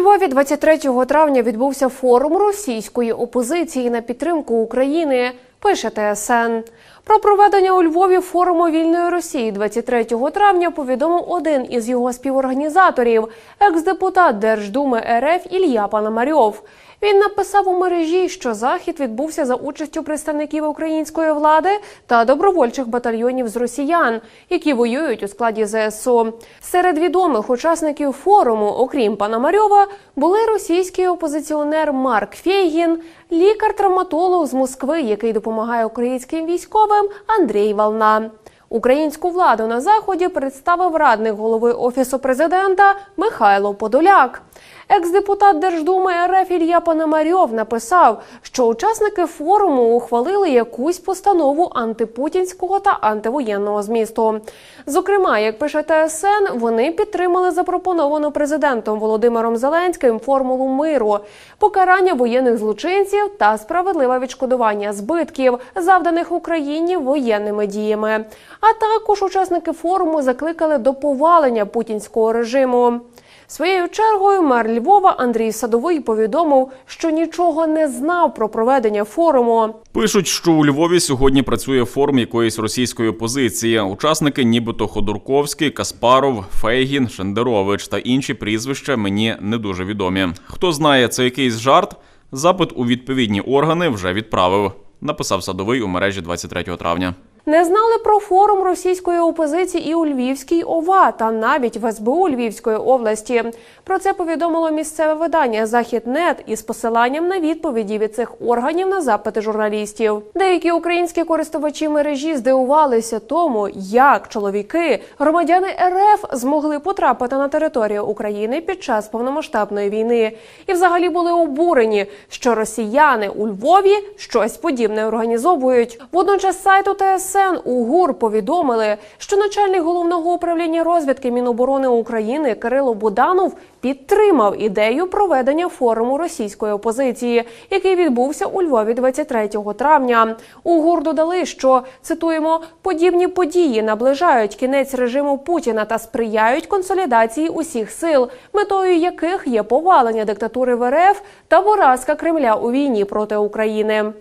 Львові 23 травня відбувся форум російської опозиції на підтримку України. Пише ТСН. Про проведення у Львові форуму вільної Росії 23 травня повідомив один із його співорганізаторів, екс-депутат Держдуми РФ Ілля Пономарьов. Він написав у мережі, що захід відбувся за участю представників української влади та добровольчих батальйонів з росіян, які воюють у складі ЗСУ. Серед відомих учасників форуму, окрім Пономарьова, були російський опозиціонер Марк Фейгін, лікар-травматолог з Москви, який допомагає українським військовим Андрій Вална. Українську владу на заході представив радник голови офісу президента Михайло Подоляк. Екс-депутат Держдуми РФ Ілля Пономарьов написав, що учасники форуму ухвалили якусь постанову антипутінського та антивоєнного змісту. Зокрема, як пише ТСН, вони підтримали запропоновану президентом Володимиром Зеленським формулу миру, покарання воєнних злочинців та справедливе відшкодування збитків, завданих Україні воєнними діями. А також учасники форуму закликали до повалення путінського режиму. Своєю чергою мер Львова Андрій Садовий повідомив, що нічого не знав про проведення форуму. Пишуть, що у Львові сьогодні працює форум якоїсь російської опозиції. Учасники, нібито Ходорковський, Каспаров, Фейгін, Шендерович та інші прізвища мені не дуже відомі. Хто знає, це якийсь жарт? Запит у відповідні органи вже відправив. Написав садовий у мережі 23 травня. Не знали про форум російської опозиції і у Львівській ОВА, та навіть в СБУ Львівської області. Про це повідомило місцеве видання Західнет із посиланням на відповіді від цих органів на запити журналістів. Деякі українські користувачі мережі здивувалися тому, як чоловіки, громадяни РФ, змогли потрапити на територію України під час повномасштабної війни, і взагалі були обурені, що росіяни у Львові щось подібне організовують. Водночас сайту ТСН у ГУР повідомили, що начальник головного управління розвідки Міноборони України Кирило Буданов підтримав ідею проведення форуму російської опозиції, який відбувся у Львові 23 травня. У ГУР додали, що цитуємо подібні події наближають кінець режиму Путіна та сприяють консолідації усіх сил, метою яких є повалення диктатури в РФ та поразка Кремля у війні проти України.